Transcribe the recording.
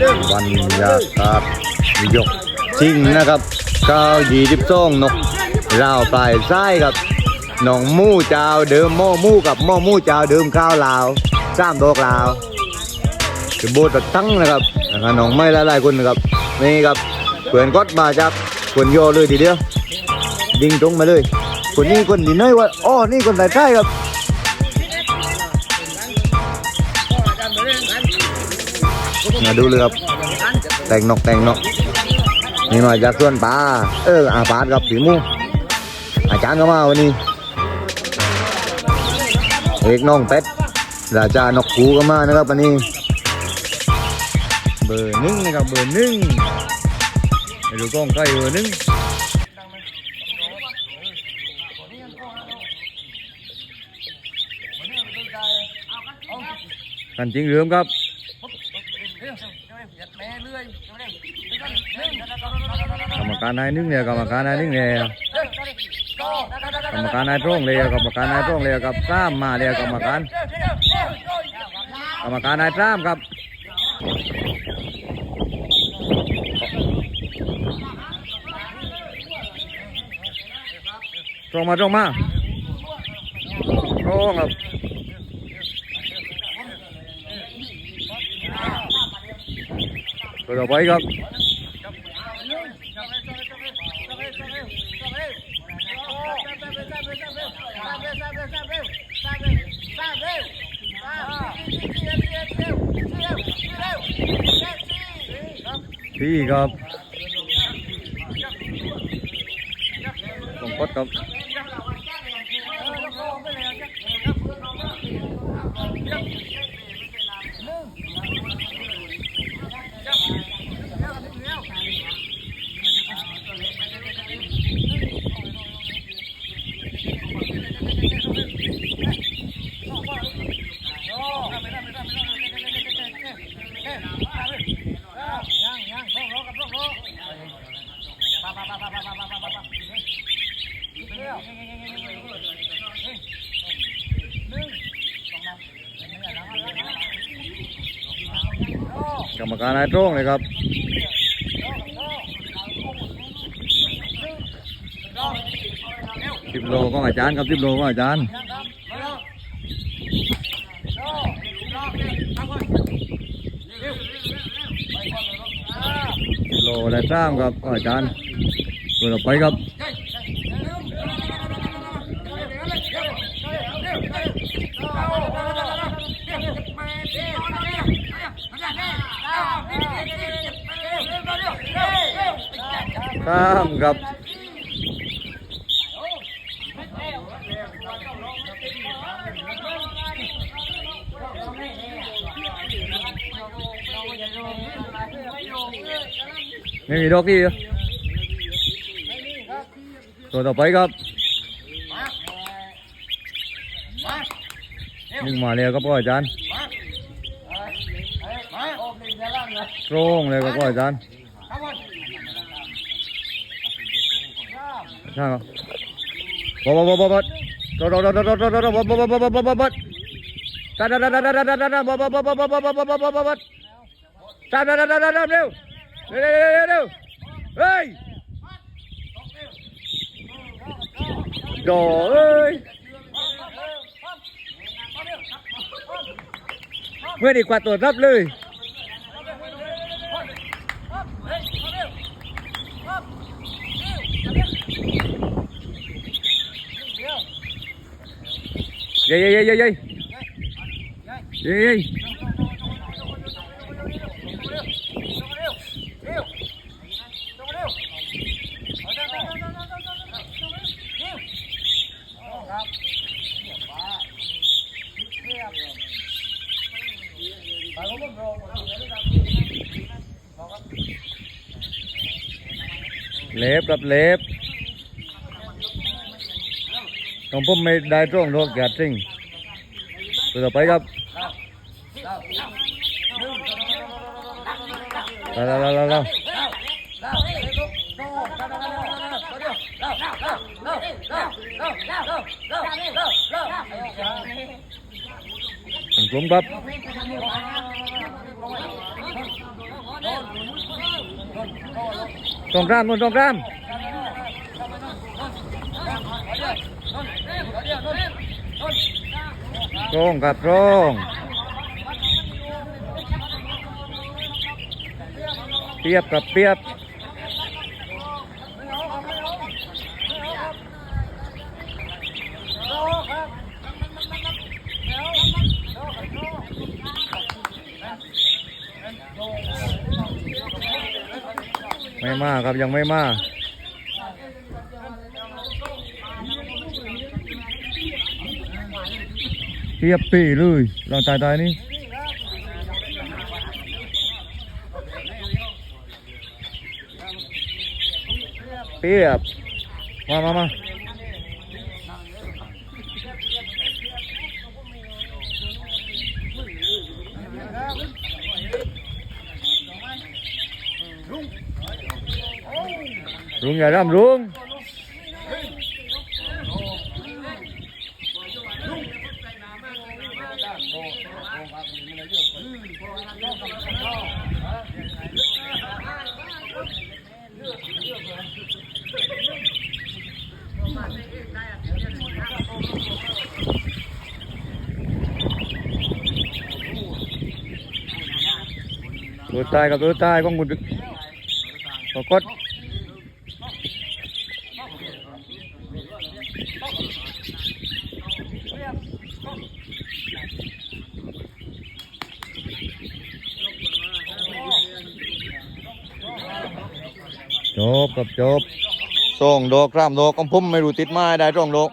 บรรยากาศยกจริงนะครับเก้ายี่สิบสองนกราวปลายไส้ครับน้องมู่เจ้าเดิมหม้อมู่กับหม้อมู่เจ้าเดิมข้าวลาวสามดอกลาวจะโบตัดตั้งนะครับนะครับน้องไม่ละลายคนนะครับนี่ครับเพื่อนก็มาจากคนโยเลยทีเดียวยิงตรงมาเลย คนนี้คนดีน้อยว่าอ๋อนี่คนใต้ใต้ครับ มาดูเลยครับแต่งนกแต่งนกนี่มาจากสวนป่าเอออาปาดกับผีมูอาจารย์ก็มาวันนี้เอกน้องเป็ดราชานกคูก็มานะครับวันนี้ เบอร์หนึ่งนะครับเบอร์หนึ่งไปดูกล้องใกล้เบอร์หนึ่งกันจริงเรื่อครับ กรรมการนายนึงเนี่ยกรรมการนายนึงเนี่ยกรรมการนายตรงเลยกรรมการนายตรงเลยกับสามมาเลยกรรมการกรรมการนายสามครับตรงมาตรงมาตรงครับตัวต่อไปครับ พี่ครับสมพศครับ กรรมการนายตรงเลยครับสิบโลของอาจารย์ครับสิบโลของอาจารย์สิบโลได้สามครับองอาจารย์ตัวต่อไปครับ ข้ามครับไม่มีดอกที่ตัวต่อไปครับหนึ่งมาแล้วครับพ่ออาจารย์ตรงเลยครับพ่ออาจารย์ ใช่ครับบอบอบอบอบดดดดดดดดบอบอบอบอบอบอบตาดาดาดาดาดาดาดาบอบอบอบอ dây dây dây dây dây. Dây dây เล็บกับเล็บ ของผมไม่ได้ตรงโรคแกดซิงต่อไปครับแล้วแล้วแล้วแล้วผมกลุ่มครับตรงกล้ามนู่นตรงกล้าม ตรงกับตรงเปียบกับเปียบไม่มาครับยังไม่มา เทียบปีเลยลองตายตายนี่เปียบมามามาลุงอย่ร่ำลุง ตัวตายกับตัว จบครับจบส่งดอกรามดอกของผมไม่รู้ติดไม้ได้ส่งดอก